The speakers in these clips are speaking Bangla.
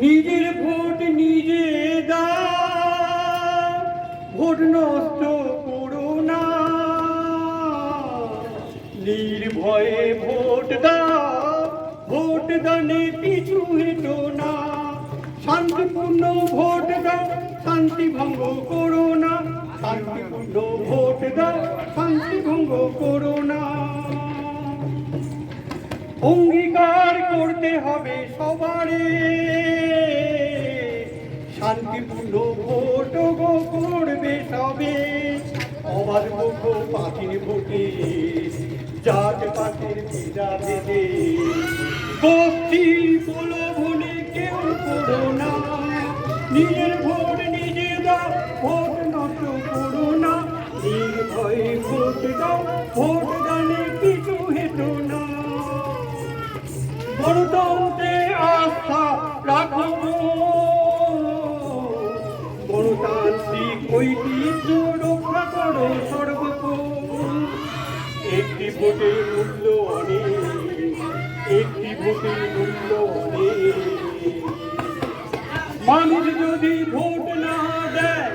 নিজের ভোট নিজে দাও, ভোট নষ্ট করো না। নির্ভয়ে ভোট দাও, ভোট দানে পিছু হেঁটো না। শান্তিপূর্ণ ভোট দাও, শান্তি ভঙ্গ করো না। শান্তিপূর্ণ ভোট দাও, শান্তি ভঙ্গ করো না। অঙ্গীকার করতে হবে সবারে। শান্তিপূর্ণ ভোট গো করবে সবে। অবাধ মুখ পাখির ভোটে, জাত পাখির বিদা ভেদে। গোষ্ঠী প্রলোভনে আস্থা রাখো গণতান্ত্রিক ঐতিহ্য রক্ষা করো সর্বক্ষণ একটি ভোটের মূল্য অনেক একটি ভোটের মূল্য অনেক মানুষ যদি ভোট না দেয়,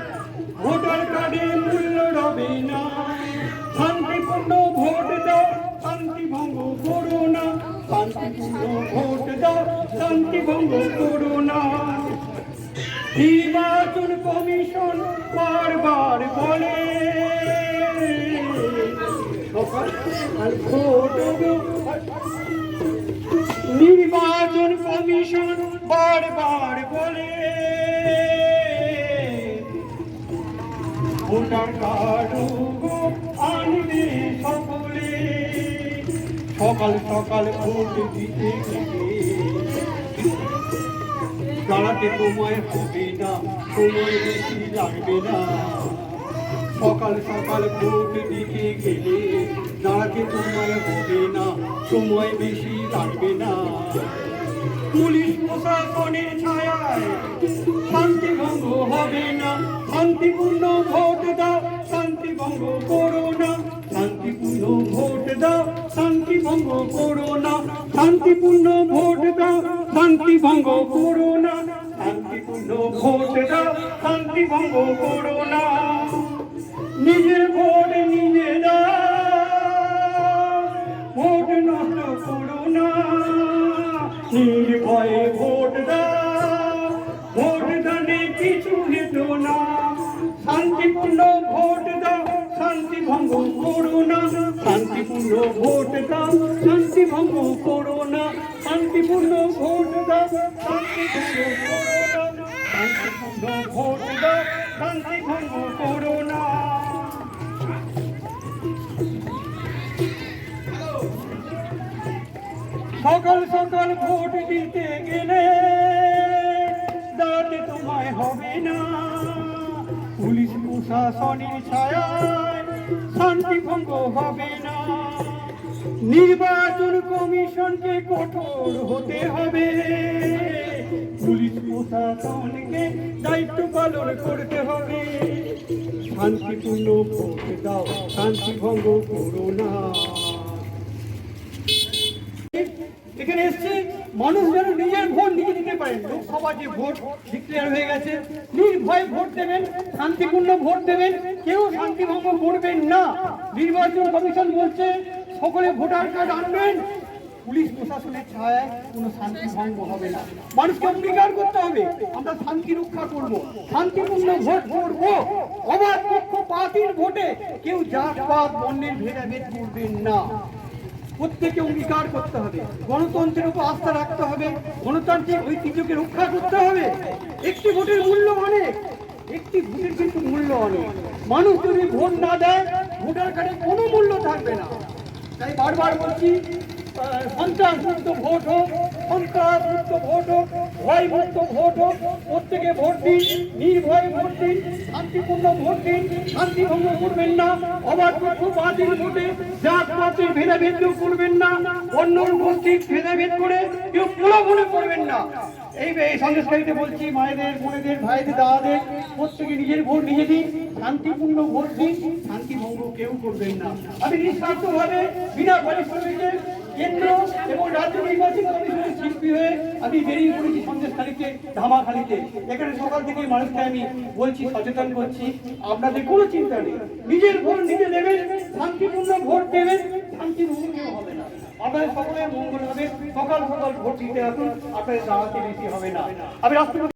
ভোটার কার্ডে মূল্য রবে না শান্তিপূর্ণ ভোট দাও শান্তি ভঙ্গ করো না শান্তিপূর্ণ ভোট শান্তি ভঙ্গ করো না। নির্বাচন কমিশন বারবার বলে, নির্বাচন কমিশন বারবার বলে, ভোটার কার্ড আনবে সকলে। সকাল সকাল ভোট দিতে গেলে হবে না বেশি লাগবে না। সকাল সকাল ভোট গেলে হবে না সময় বেশি লাগবে না। পুলিশ প্রশাসনের শান্তি ভঙ্গ হবে না, শান্তিপূর্ণ ভোট দাও শান্তি ভঙ্গ করো না। শান্তিপূর্ণ ভোট দাও শান্তি ভঙ্গ করো না। শান্তিপূর্ণ ভোট দাও শান্তি ভঙ্গ করো না। ভোট দাও ভঙ্গ করো না। নিজের ভোট নিজে দাও, ভোট নষ্ট করো না। নির্ভয়ে ভোট দাও, ভোট দানে কিছু না। শান্তিপূর্ণ ভোট দাও, শান্তি ভঙ্গ করো শান্তিপূর্ণ ভোট দাও, শান্তি ভঙ্গ করো শান্তিপূর্ণ ভোট দাও, শান্তি ভঙ্গ করো করো না সকাল সকাল ভোট দিতে গেলে দাঁড়াতে তোমায় হবে না। পুলিশ প্রশাসনের ছায়ায় শান্তি ভঙ্গ হবে না। নির্বাচন কমিশনকে কঠোর হতে হবে। পুলিশ প্রশাসনকে দায়িত্ব পালন করতে হবে। শান্তিপূর্ণ ভোট দাও, শান্তি ভঙ্গ করো না। এখানে এসছে, মানুষ যেন নিজের ভোট নিজে দিতে পারেন। লোকসভা যে ভোট ডিক্লেয়ার হয়ে গেছে, নির্ভয়ে ভোট দেবেন, শান্তিপূর্ণ ভোট দেবেন, কেউ শান্তিভঙ্গ করবেন না। নির্বাচন কমিশন বলছে সকলে ভোটার কার্ড আনবেন। পুলিশ প্রশাসনের ছায়ায় কোনো শান্তি ভঙ্গ হবে না। মানুষকে অঙ্গীকার করতে হবে। আমরা শান্তি রক্ষা করব। শান্তিপূর্ণ ভোট করব। অবাধ পক্ষ পাতির ভোটে কেউ জাত, পাত, বর্ণের ভেদাভেদ করবেন না। প্রত্যেকে অঙ্গীকার করতে হবে। গণতন্ত্রের উপর আস্থা রাখতে হবে। গণতান্ত্রিক ঐতিহ্যকে রক্ষা করতে হবে। একটি ভোটের মূল্য অনেক একটি ভোটের কিন্তু মূল্য অনেক। মানুষ যদি ভোট না দেয়, ভোটার কার্ডে কোনো মূল্য থাকবে না। তাই বারবার বলছি সন্ত্রাস ভোট হোক সন্ত্রাস ভোট হোক ভয় মুক্ত ভোট হোক, প্রত্যেকে ভোট দিন, নির্ভয়ে ভোট দিন, শান্তিপূর্ণ ভোট দিন, শান্তি ভঙ্গ করবেন না, অবাধ বাতিল ভোটে জাত পাতির ভেদাভেদ করবেন না, অন্য গোষ্ঠীর ভেদাভেদ করে কেউ প্রলোভনে করবেন না। এই এই সন্দেশকারীতে বলছি, মায়েদের, বোনেদের, ভাইদের, দাদাদের, প্রত্যেকে নিজের ভোট নিজে দিন, শান্তিপূর্ণ ভোট দিন, শান্তি ভঙ্গ কেউ করবেন না। আমি নিঃস্বার্থভাবে বিনা পরিশ্রমিকে কেন্দ্র এবং রাজ্য নির্বাচন কমিশনের শিল্পী হয়ে আমি বেরিয়ে পড়েছি সন্দেশখালীতে, ধামাখালীতে। এখানে সকাল থেকে মানুষকে আমি বলছি, সচেতন করছি। আপনাদের কোনো চিন্তা নেই। নিজের ভোট নিজে দেবেন, শান্তিপূর্ণ ভোট দেবেন শান্তিপূর্ণ কেউ হবে না। আপনাদের সকলের মঙ্গল হবে। সকাল সকাল ভোট দিতে আসুন, আপনাদের দাঁড়াতে বেশি হবে না। আমি রাষ্ট্রপতি